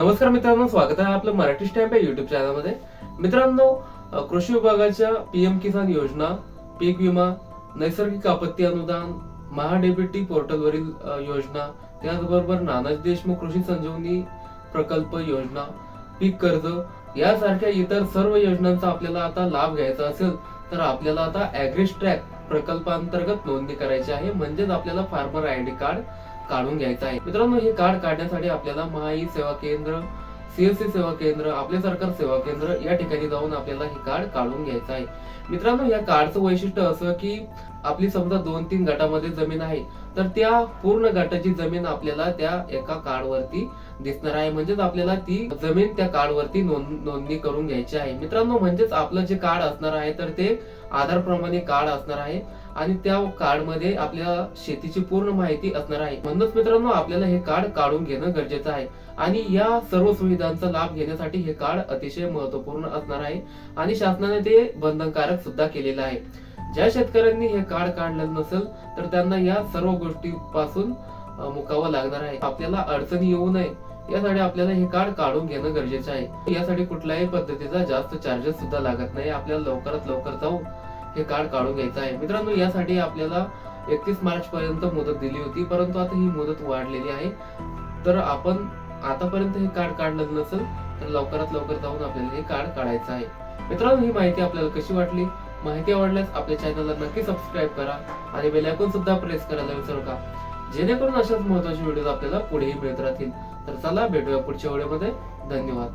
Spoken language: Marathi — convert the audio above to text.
नमस्कार मित्रांनो स्वागत आहे आपलं मराठी स्टॅम्प या युट्यूब चॅनलमध्ये मित्रांनो कृषी विभागाच्या पीएम किसान योजना पीक विमा नैसर्गिक आपत्ती अनुदान महाडेबिटी पोर्टलवरील योजना त्याचबरोबर नानाजी देशमुख कृषी संजीवनी प्रकल्प योजना पीक कर्ज यासारख्या इतर सर्व योजनांचा आपल्याला आता लाभ घ्यायचा असेल तर आपल्याला आता ऍग्रिश ट्रॅक प्रकल्पांतर्गत नोंदणी करायची आहे. म्हणजेच आपल्याला फार्मर आय डी कार्ड काढून घ्यायचं आहे. मित्रांनो हे कार्ड काढण्यासाठी आपल्याला महाई सेवा केंद्र सीएससी सेवा केंद्र आपले सरकार सेवा केंद्र या ठिकाणी जाऊन आपल्याला हे कार्ड काढून घ्यायचं आहे. मित्रांनो या कार्डचं वैशिष्ट्य असं की आपली समजा दोन तीन गटामध्ये जमीन आहे तर त्या पूर्ण गटाची जमीन आपल्याला त्या एका कार्डवरती दिसणार आहे. म्हणजेच आपल्याला ती जमीन त्या कार्डवरती नोंद नोंदणी करून घ्यायची आहे. मित्रांनो म्हणजेच आपलं जे कार्ड असणार आहे तर ते आधार प्रमाणे कार्ड असणार आहे आणि त्या कार्डमध्ये आपल्या शेतीची पूर्ण माहिती असणार आहे. म्हणूनच मित्रांनो आपल्याला हे कार्ड काढून घेणं गरजेचं आहे आणि या सर्व सुविधांचा लाभ घेण्यासाठी हे कार्ड अतिशय महत्त्वपूर्ण असणार आहे आणि शासनाने ते बंधनकारक सुद्धा केलेलं आहे. ज्या शेतकऱ्यांनी हे कार्ड काढलं नसेल तर त्यांना या सर्व गोष्टी पासून मुकावं लागणार आहे. आपल्याला अडचणी येऊ नये. यासाठी आपल्याला हे कार्ड काढून घेणं गरजेचं आहे. यासाठी कुठल्याही पद्धतीचा जास्त चार्जेस सुद्धा लागत नाही. आपल्याला लवकरात लवकर जाऊन हे कार्ड काढून घ्यायचं आहे. मित्रांनो यासाठी आपल्याला एकतीस मार्च पर्यंत मुदत दिली होती परंतु आता ही मुदत वाढलेली आहे. तर आपण आतापर्यंत हे कार्ड काढलं नसेल तर लवकरात लवकर जाऊन आपल्याला हे कार्ड काढायचं आहे. मित्रांनो ही माहिती आपल्याला कशी वाटली? माहिती आवडल्यास आपल्या चॅनलला नक्की सबस्क्राईब करा आणि बेल सुद्धा प्रेस करायला विसरू नका. जेणेकरून अशाच महत्त्वाचे व्हिडिओ आपल्याला पुढेही मिळत राहतील. तर चला भेटूया पुढच्या व्हिडिओमध्ये धन्यवाद.